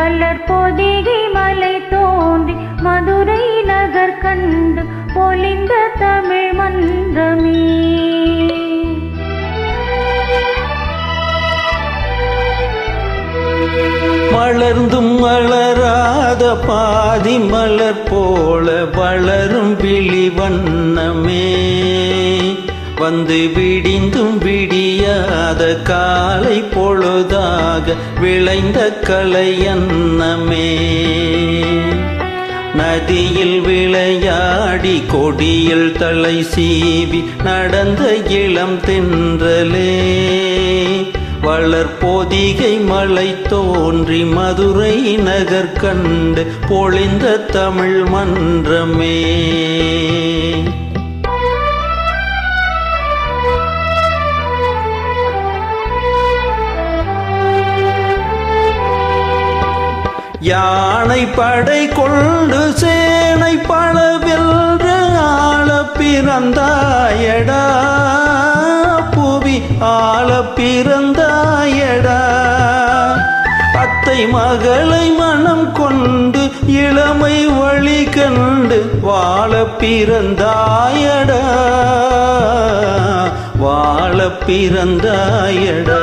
மலர் பொதிகி மலை தோன்றி மதுரை நகர் கண்டு பொலிந்த தமிழ் மன்றமே. மலர்ந்தும் மலராத பாதி மலர் போல வளரும் விழி வண்ணமே. வந்து விடிந்தும் விடியாத காலை பொழுதாக விளைந்த கலையன்னமே. நதியில் விளையாடி கொடியில் தலை சீவி நடந்த இளம் தென்றலே. வளர்போதிகை மலை தோன்றி மதுரை நகர் கண்டு பொழிந்த தமிழ் மன்றமே. யானை படை கொண்டு சேனை பல ஆள பிறந்தாயடா புவி ஆள பிறந்தாயடா அத்தை மகளை மனம் கொண்டு இளமை வழி கண்டு வாழ பிறந்தாயடா வாழ பிறந்தாயடா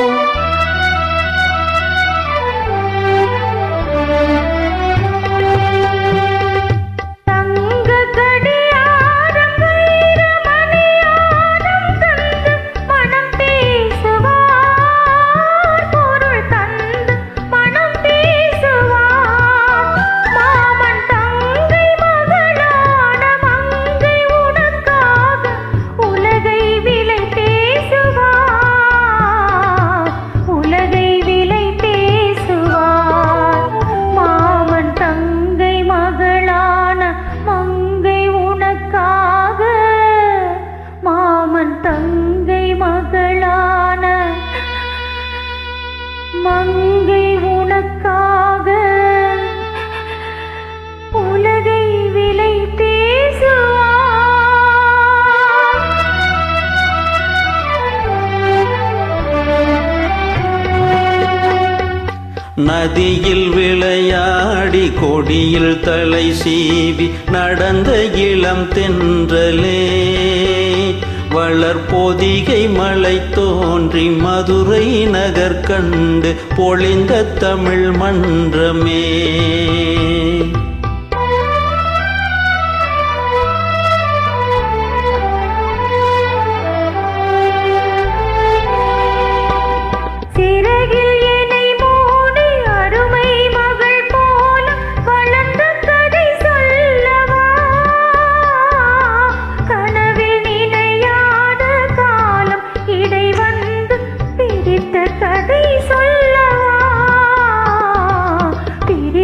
நதியில் விளையாடி கொடியில் தலை சீவி நடந்த இளம் தென்றலே. வளர்பொதிகை மலை தோன்றி மதுரை நகர் கண்டு பொழிந்த தமிழ் மன்றமே.